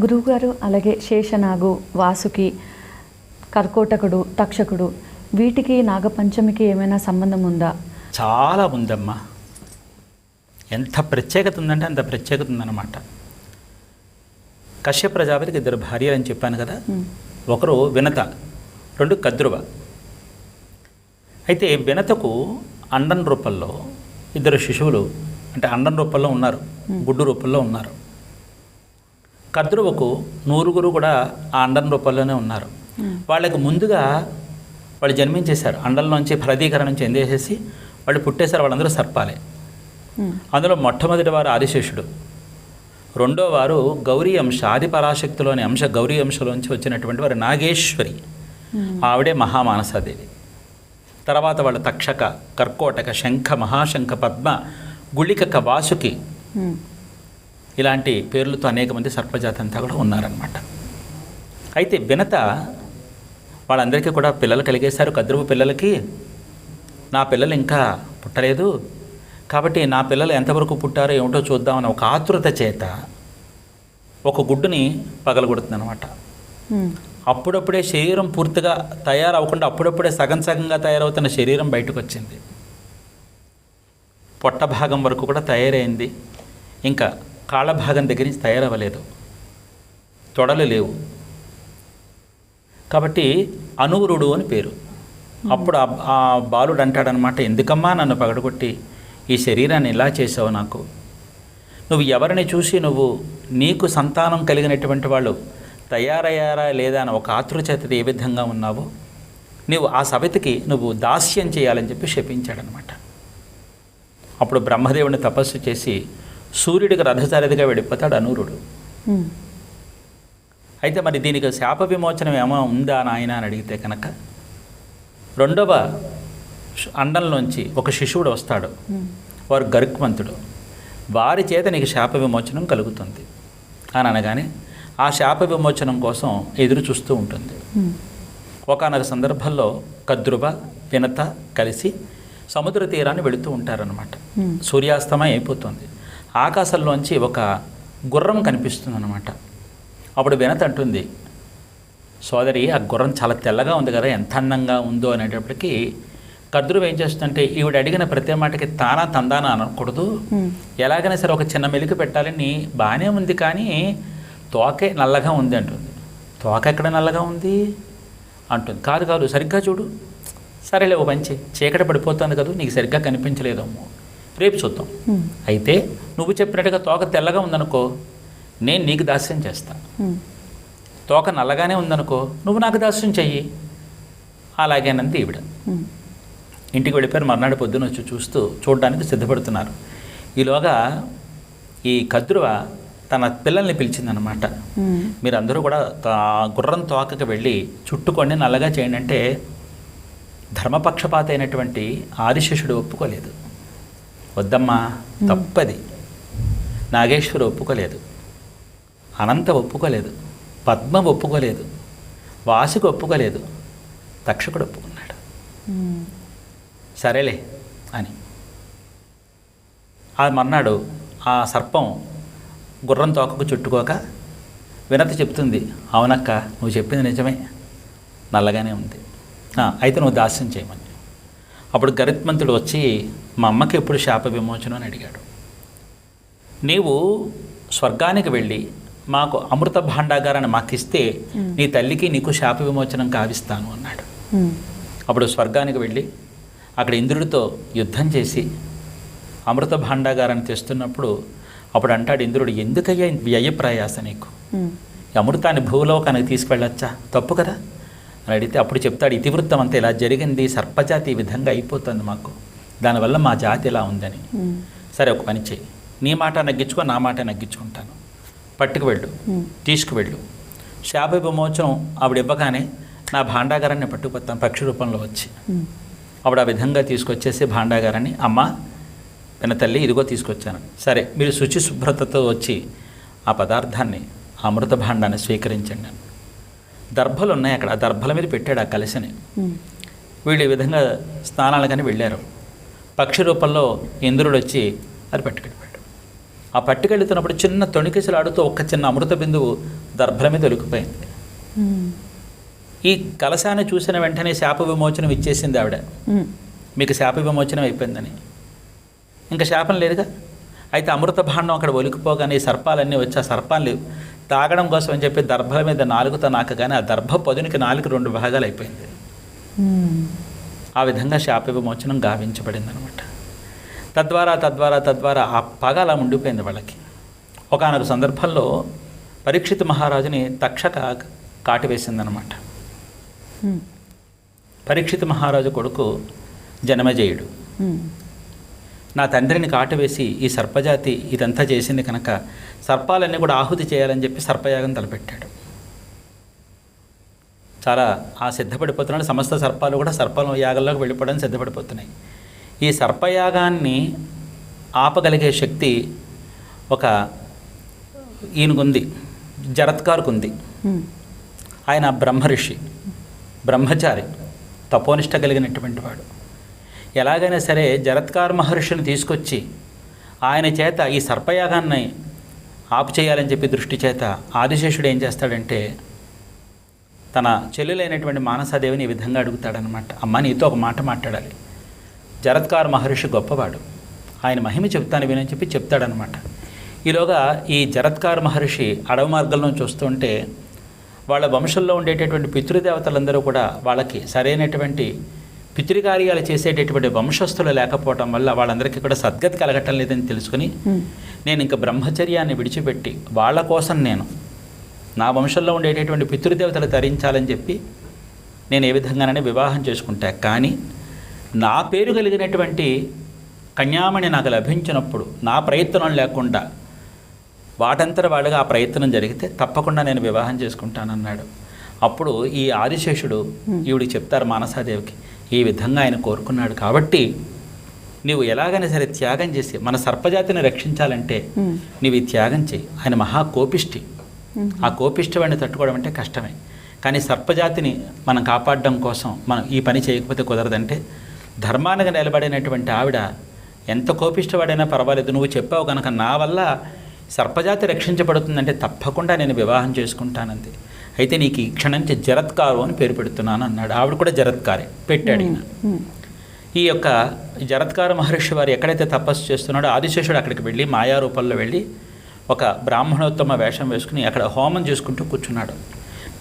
గురువుగారు అలాగే శేషనాగు వాసుకి కర్కోటకుడు తక్షకుడు వీటికి నాగపంచమికి ఏమైనా సంబంధం ఉందా? చాలా ఉందమ్మా. ఎంత ప్రత్యేకత ఉందంటే అంత ప్రత్యేకత ఉందన్నమాట. కశ్యప ప్రజాపతికి ఇద్దరు భార్యలు అని చెప్పాను కదా. ఒకరు వినత రెండు కద్రువ. అయితే వినతకు అండన్ రూపంలో ఇద్దరు శిశువులు అంటే అండన్ రూపంలో ఉన్నారు గుడ్డు రూపంలో ఉన్నారు. కద్రువకు నూరుగురు కూడా ఆ అండన్ రూపంలోనే ఉన్నారు. వాళ్ళకి ముందుగా వాళ్ళు జన్మించేశారు. అండంలోంచి ఫలదీకరణం చెందేసేసి వాళ్ళు పుట్టేశారు. వాళ్ళందరూ సర్పాలే. అందులో మొట్టమొదటి వారు ఆదిశేషుడు. రెండో వారు గౌరీ అంశ ఆది పరాశక్తిలోని అంశ గౌరీ అంశలోంచి వచ్చినటువంటి వారు నాగేశ్వరి. ఆవిడే మహామానసాదేవి. తర్వాత వాళ్ళ తక్షక కర్కోటక శంఖ మహాశంఖ పద్మ గుళికక వాసుకి. ఇలాంటి పేర్లతో అనేక మంది సర్పజాతి అంతా కూడా ఉన్నారనమాట అయితే వినత వాళ్ళందరికీ కూడా పిల్లలు కలిగేశారు. కద్రువు పిల్లలకి నా పిల్లలు ఇంకా పుట్టలేదు. కాబట్టి నా పిల్లలు ఎంతవరకు పుట్టారో ఏమిటో చూద్దామని ఒక ఆతృత చేత ఒక గుడ్డుని పగలగొడుతుంది అనమాట అప్పుడప్పుడే శరీరం పూర్తిగా తయారవ్వకుండా అప్పుడప్పుడే సగం సగంగా తయారవుతున్న శరీరం బయటకు వచ్చింది పొట్ట భాగం వరకు కూడా తయారైంది. ఇంకా కాళ్ళ భాగం దగ్గర నుంచి తయారవ్వలేదు. తొడలు లేవు. కాబట్టి అనూరుడు అని పేరు. అప్పుడు ఆ- ఆ బాలుడు అంటాడనమాట ఎందుకమ్మా నన్ను పగడగొట్టి? ఈ శరీరాన్ని ఇలా చేసావు నాకు? నువ్వు ఎవరిని చూసి నువ్వు నీకు సంతానం కలిగినటువంటి వాళ్ళు తయారయ్యారా లేదా అని ఒక ఆతృచేత ఏ విధంగా ఉన్నావో? నువ్వు ఆ సవితికి నువ్వు దాస్యం చేయాలని చెప్పి శపించాడనమాట అప్పుడు బ్రహ్మదేవుని తపస్సు చేసి సూర్యుడికి రథసారథిగా వెళ్ళిపోతాడు అనూరుడు. అయితే మరి దీనికి శాప విమోచనం ఏమో ఉందా నాయన అని అడిగితే కనుక రెండవ అండంలోంచి ఒక శిశువుడు వస్తాడు. వారు గరుక్మంతుడు. వారి చేత నీకు శాప విమోచనం కలుగుతుంది అని అనగానే ఆ శాప విమోచనం కోసం ఎదురు చూస్తూ ఉంటుంది. ఒకనొక సందర్భంలో కద్రువ వినత కలిసి సముద్ర తీరాన్ని వెళుతూ ఉంటారనమాట సూర్యాస్తమయం అయిపోతుంది. ఆకాశంలోంచి ఒక గుర్రం కనిపిస్తుంది అనమాట అప్పుడు వినత అంటుంది సోదరి ఆ గుర్రం చాలా తెల్లగా ఉంది కదా ఎంత అందంగా ఉందో అనేటప్పటికీ కద్రువు ఏం చేస్తుందంటే ఈవిడ అడిగిన ప్రతి మాటకి తానా తందానా అనకూడదు. ఎలాగైనా సరే ఒక చిన్న మెలికి పెట్టాలని బాగానే ఉంది కానీ తోకే నల్లగా ఉంది అంటుంది. తోక ఎక్కడ నల్లగా ఉంది? అంటుంది. కాదు కాదు సరిగ్గా చూడు. సరేలే ఓ మంచి చీకటి పడిపోతుంది కదా నీకు సరిగ్గా కనిపించలేదమ్మో. రేపు చూద్దాం. అయితే నువ్వు చెప్పినట్టుగా తోక తెల్లగా ఉందనుకో నేను నీకు దాస్యం చేస్తా తోక నల్లగానే ఉందనుకో నువ్వు నాకు దాస్యం చెయ్యి. అలాగేనంది ఈవిడ. ఇంటికి వెళ్ళిపోయారు మర్నాడు పొద్దున వచ్చి చూస్తూ చూడడానికి సిద్ధపడుతున్నారు. ఈలోగా ఈ కద్రువ తన పిల్లల్ని పిలిచిందనమాట. మీరందరూ కూడా గుర్రం తోకకి వెళ్ళి చుట్టుకొని నల్లగా చేయండి అంటే ధర్మపక్షపాత అయినటువంటి ఆదిశేషుడు ఒప్పుకోలేదు. వద్దమ్మా తప్పది. నాగేశ్వరు ఒప్పుకోలేదు. అనంత ఒప్పుకోలేదు. పద్మ ఒప్పుకోలేదు. వాసుకు ఒప్పుకోలేదు. తక్షకుడు ఒప్పుకున్నాడు. సరేలే అని. ఆ మర్నాడు ఆ సర్పం గుర్రం తోకకు చుట్టుకోక వినతి చెప్తుంది. అవునక్క నువ్వు చెప్పింది నిజమే. నల్లగానే ఉంది. "ఆ, అయితే నువ్వు దాస్యం చేయమని. అప్పుడు గరిత్మంతుడు వచ్చి మా అమ్మకి ఎప్పుడు శాప విమోచనం అని అడిగాడు. నీవు స్వర్గానికి వెళ్ళి మాకు అమృత భాండాగారాన్ని మాకు ఇస్తే నీ తల్లికి నీకు శాప విమోచనం కావిస్తాను అన్నాడు. అప్పుడు స్వర్గానికి వెళ్ళి అక్కడ ఇంద్రుడితో యుద్ధం చేసి అమృత భాండాగారాన్ని తెస్తున్నప్పుడు అప్పుడు అంటాడు ఇంద్రుడు ఎందుకయ్యా ఇంత వ్యయ ప్రయాస నీకు అమృతాన్ని భూలోకానికి తీసుకువెళ్ళొచ్చా? తప్పు కదా? అని అడిగితే అప్పుడు చెప్తాడు ఇతివృత్తం అంతా ఇలా జరిగింది సర్పజాతి ఈ విధంగా అయిపోతుంది మాకు. దానివల్ల మా జాతి ఇలా ఉందని. సరే ఒక పని చెయ్యి. నీ మాట నగ్గించుకో నా మాట నగ్గించుకుంటాను. పట్టుకు వెళ్ళు తీసుకువెళ్ళు శాప విమోచనం ఆవిడ ఇవ్వగానే నా భాండాగారాన్ని పట్టుకుపోతాను పక్షి రూపంలో వచ్చి. అప్పుడు ఆ విధంగా తీసుకొచ్చేసి భాండాగారాన్ని అమ్మ పిన తల్లి ఇదిగో తీసుకొచ్చాను. సరే మీరు శుచి శుభ్రతతో వచ్చి ఆ పదార్థాన్ని ఆ అమృత భాండాన్ని స్వీకరించండి అని. దర్భలు ఉన్నాయి అక్కడ ఆ దర్భల మీద పెట్టాడు ఆ కలశని. వీళ్ళు ఈ విధంగా స్నానాలకని వెళ్ళారు. పక్షి రూపంలో ఇంద్రుడు వచ్చి అది పట్టుకెళ్ళిపోయాడు. ఆ పట్టుకెళ్తున్నప్పుడు చిన్న తొణికిసలాడుతూ ఒక్క చిన్న అమృత బిందువు దర్భల మీద ఒలికిపోయింది. ఈ కలశాన్ని చూసిన వెంటనే శాప విమోచనం ఇచ్చేసింది ఆవిడ. మీకు శాప విమోచనం అయిపోయిందని. ఇంకా శాపం లేదుగా? అయితే అమృత భాండం అక్కడ ఒలికిపోగానే సర్పాలన్నీ వచ్చి ఆ సర్పాలు తాగడం కోసం అని చెప్పి దర్భల మీద నాలుగుతో నాకగానే ఆ దర్భ పొదునికి నాలుగు రెండు భాగాలు అయిపోయింది. ఆ విధంగా శాప విమోచనం గావించబడింది అనమాట తద్వారా తద్వారా తద్వారా ఆ పగ అలా ఉండిపోయింది వాళ్ళకి. ఒకనొక సందర్భంలో పరీక్షిత్ మహారాజుని తక్షక కాటివేసిందనమాట. పరీక్షిత్ మహారాజు కొడుకు జనమజయుడు. నా తండ్రిని కాటువేసి ఈ సర్పజాతి ఇదంతా చేసింది కనుక సర్పాలన్నీ కూడా ఆహుతి చేయాలని చెప్పి సర్పయాగం తలపెట్టాడు. చాలా ఆ సిద్ధపడిపోతున్నాడు. సమస్త సర్పాలు కూడా సర్పం యాగంలోకి వెళ్ళిపోవడానికి సిద్ధపడిపోతున్నాయి. ఈ సర్పయాగాన్ని ఆపగలిగే శక్తి ఒక ఈయనకుంది జరత్కారుకుంది. ఉమ్. ఆయన బ్రహ్మర్షి బ్రహ్మచారి తపోనిష్ట కలిగినటువంటి వాడు. ఎలాగైనా సరే జరత్కార్ మహర్షిని తీసుకొచ్చి ఆయన చేత ఈ సర్పయాగాన్ని ఆపు చేయాలని చెప్పి దృష్టి చేత ఆదిశేషుడు ఏం చేస్తాడంటే తన చెల్లెలైనటువంటి మానసాదేవిని ఈ విధంగా అడుగుతాడనమాట అమ్మ నీతో ఒక మాట మాట్లాడాలి. జరత్కార్ మహర్షి గొప్పవాడు. ఆయన మహిమ చెప్తాను వినని చెప్పి చెప్తాడనమాట ఈలోగా ఈ జరత్కార్ మహర్షి అడవి మార్గంలో చూస్తుంటే వాళ్ళ వంశంలో ఉండేటటువంటి పితృదేవతలందరూ కూడా వాళ్ళకి సరైనటువంటి పితృకార్యాలు చేసేటటువంటి వంశస్థులు లేకపోవటం వల్ల వాళ్ళందరికీ కూడా సద్గతి కలగటం లేదని తెలుసుకుని. నేను ఇంక బ్రహ్మచర్యాన్ని విడిచిపెట్టి వాళ్ళ కోసం నేను నా వంశంలో ఉండేటటువంటి పితృదేవతలు తరించాలని చెప్పి నేను ఏ విధంగానైనా వివాహం చేసుకుంటా. కానీ నా పేరు కలిగినటువంటి కన్యామణి నాకు లభించినప్పుడు నా ప్రయత్నం లేకుండా వాటంతర వాళ్ళగా ఆ ప్రయత్నం జరిగితే తప్పకుండా నేను వివాహం చేసుకుంటానన్నాడు. అప్పుడు ఈ ఆదిశేషుడు ఈవిడికి చెప్తారు మానసాదేవికి ఈ విధంగా ఆయన కోరుకున్నాడు కాబట్టి నీవు ఎలాగైనా సరే త్యాగం చేసి మన సర్పజాతిని రక్షించాలంటే. నీవు ఈ త్యాగం చేయి ఆయన మహా కోపిష్టి. ఆ కోపిష్టి వాడిని తట్టుకోవడం అంటే కష్టమే. కానీ సర్పజాతిని మనం కాపాడడం కోసం మనం ఈ పని చేయకపోతే కుదరదంటే ధర్మానికి నిలబడినటువంటి ఆవిడ ఎంత కోపిష్టవాడైనా పర్వాలేదు. నువ్వు చెప్పావు కనుక నా వల్ల సర్పజాతి రక్షించబడుతుందంటే తప్పకుండా నేను వివాహం చేసుకుంటానంది. అయితే నీకు ఈ క్షణం నుంచి జరత్కారు అని పేరు పెడుతున్నాను అన్నాడు. ఆవిడ కూడా జరత్కారే పెట్టాడు ఈయన. ఈ యొక్క జరత్కార మహర్షి వారు ఎక్కడైతే తపస్సు చేస్తున్నాడో ఆదిశేషుడు అక్కడికి వెళ్ళి మాయా రూపంలో వెళ్ళి ఒక బ్రాహ్మణోత్తమ వేషం వేసుకుని అక్కడ హోమం చేసుకుంటూ కూర్చున్నాడు.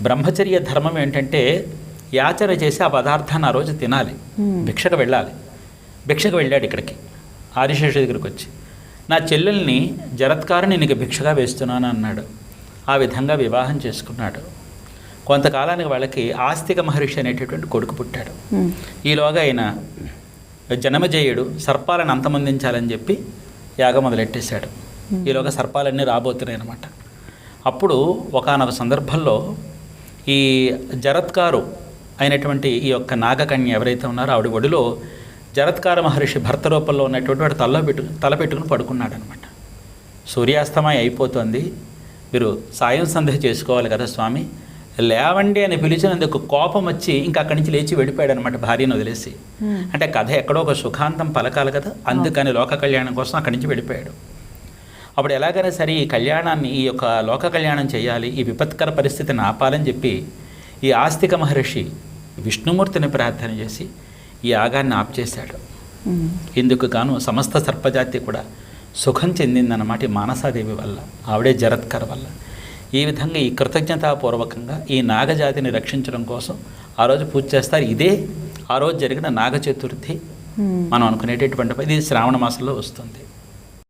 బ్రహ్మచర్య ధర్మం ఏంటంటే యాచన చేసి ఆ పదార్థాన్ని ఆ రోజు తినాలి. భిక్షకు వెళ్ళాలి. భిక్షకు వెళ్ళాడు ఇక్కడికి. ఆదిశేషు దగ్గరికి వచ్చి నా చెల్లెల్ని జరత్కారుని నీకు భిక్షగా వేస్తున్నాను అన్నాడు. ఆ విధంగా వివాహం చేసుకున్నాడు. కొంతకాలానికి వాళ్ళకి ఆస్తిక మహర్షి అనేటటువంటి కొడుకు పుట్టాడు. ఈలోగా ఆయన జనమజేయుడు సర్పాలను అంతమొందించాలని చెప్పి యాగం మొదలెట్టేశాడు. ఈలోగా సర్పాలన్నీ రాబోతున్నాయి అనమాట అప్పుడు ఒకానొక సందర్భంలో ఈ జరత్కారు అయినటువంటి ఈ యొక్క నాగకన్య ఎవరైతే ఉన్నారో ఆవిడ ఒడిలో జరత్కార మహర్షి భర్త రూపంలో ఉన్నటువంటి వాడు తల పెట్టు తల పెట్టుకుని పడుకున్నాడు అనమాట సూర్యాస్తమయం అయిపోతుంది. మీరు సాయం సంధ్య చేసుకోవాలి కదా స్వామి. లేవండి అని పిలిచినందుకు కోపం వచ్చి ఇంకా అక్కడి నుంచి లేచి వెళ్ళిపోయాడు అనమాట భార్యను వదిలేసి. అంటే కథ ఎక్కడో ఒక సుఖాంతం పలకాలి కదా. అందుకని లోక కళ్యాణం కోసం అక్కడి నుంచి వెళ్ళిపోయాడు. అప్పుడు ఎలాగైనా సరే ఈ కళ్యాణాన్ని ఈ యొక్క లోక కళ్యాణం చేయాలి ఈ విపత్కర పరిస్థితిని ఆపాలని చెప్పి ఈ ఆస్తిక మహర్షి విష్ణుమూర్తిని ప్రార్థన చేసి ఈ యాగాన్ని ఆపుచేశాడు. ఇందుకు గాను సమస్త సర్పజాతి కూడా సుఖం చెందిందన్నమాట ఈ మానసాదేవి వల్ల ఆవిడే జరత్కర్ వల్ల ఈ విధంగా ఈ కృతజ్ఞతాపూర్వకంగా ఈ నాగజాతిని రక్షించడం కోసం ఆ రోజు పూజ చేస్తారు ఇదే ఆ రోజు జరిగిన నాగ చతుర్థి. మనం అనుకునేటటువంటి ఇది శ్రావణ మాసంలో వస్తుంది